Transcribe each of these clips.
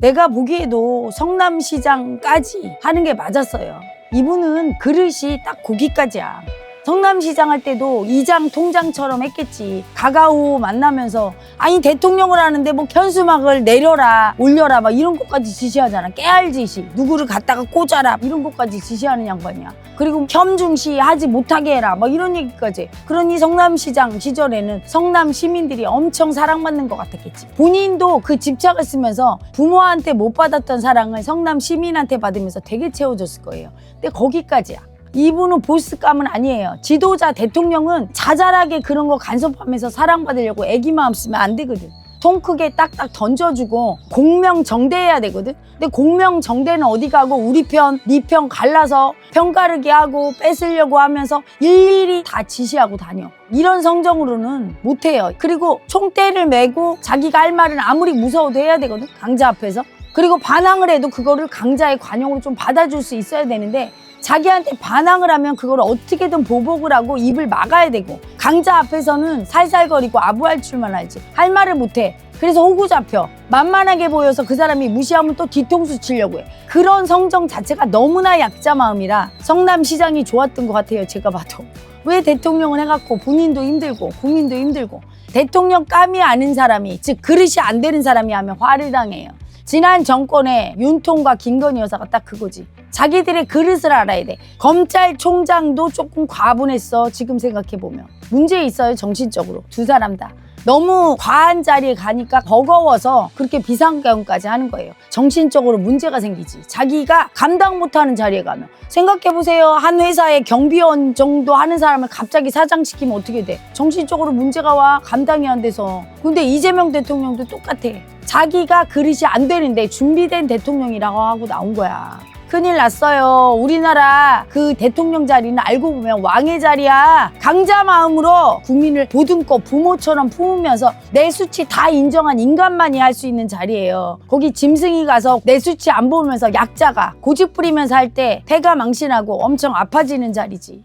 내가 보기에도 성남시장까지 하는 게 맞았어요. 이분은 그릇이 딱 고기까지야. 성남시장 할 때도 이장 통장처럼 했겠지. 가가오 만나면서 아니 대통령을 하는데 뭐 현수막을 내려라 올려라 막 이런 것까지 지시하잖아. 깨알 지시. 누구를 갖다가 꽂아라 이런 것까지 지시하는 양반이야. 그리고 겸중시 하지 못하게 해라 막 이런 얘기까지. 그러니 성남시장 시절에는 성남 시민들이 엄청 사랑받는 것 같았겠지. 본인도 그 집착을 쓰면서 부모한테 못 받았던 사랑을 성남 시민한테 받으면서 되게 채워줬을 거예요. 근데 거기까지야. 이분은 보스감은 아니에요. 지도자 대통령은 자잘하게 그런 거 간섭하면서 사랑받으려고 애기 마음 쓰면 안 되거든. 통 크게 딱딱 던져주고 공명정대해야 되거든. 근데 공명정대는 어디 가고 우리 편, 네편 갈라서 편가르기 하고 뺏으려고 하면서 일일이 다 지시하고 다녀. 이런 성정으로는 못해요. 그리고 총대를 메고 자기가 할 말은 아무리 무서워도 해야 되거든. 강자 앞에서. 그리고 반항을 해도 그거를 강자의 관용으로 좀 받아줄 수 있어야 되는데 자기한테 반항을 하면 그걸 어떻게든 보복을 하고 입을 막아야 되고 강자 앞에서는 살살거리고 아부할 줄만 알지. 할 말을 못해. 그래서 호구 잡혀. 만만하게 보여서 그 사람이 무시하면 또 뒤통수 치려고 해. 그런 성정 자체가 너무나 약자 마음이라 성남시장이 좋았던 것 같아요 제가 봐도. 왜 대통령을 해갖고 본인도 힘들고 국민도 힘들고. 대통령 감이 아는 사람이 즉 그릇이 안 되는 사람이 하면 화를 당해요 지난 정권의 윤통과 김건희 여사가 딱 그거지. 자기들의 그릇을 알아야 돼. 검찰총장도 조금 과분했어. 지금 생각해보면. 문제 있어요, 정신적으로. 두 사람 다. 너무 과한 자리에 가니까 버거워서 그렇게 비상경까지 하는 거예요. 정신적으로 문제가 생기지. 자기가 감당 못하는 자리에 가면. 생각해보세요. 한 회사의 경비원 정도 하는 사람을 갑자기 사장시키면 어떻게 돼? 정신적으로 문제가 와. 감당이 안 돼서. 근데 이재명 대통령도 똑같아. 자기가 그릇이 안 되는데 준비된 대통령이라고 하고 나온 거야. 큰일 났어요. 우리나라 그 대통령 자리는 알고 보면 왕의 자리야. 강자 마음으로 국민을 보듬고 부모처럼 품으면서 내 수치 다 인정한 인간만이 할 수 있는 자리예요. 거기 짐승이 가서 내 수치 안 보면서 약자가 고집 부리면서 할때 패가 망신하고 엄청 아파지는 자리지.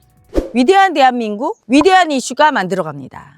위대한 대한민국, 위대한 이슈가 만들어갑니다.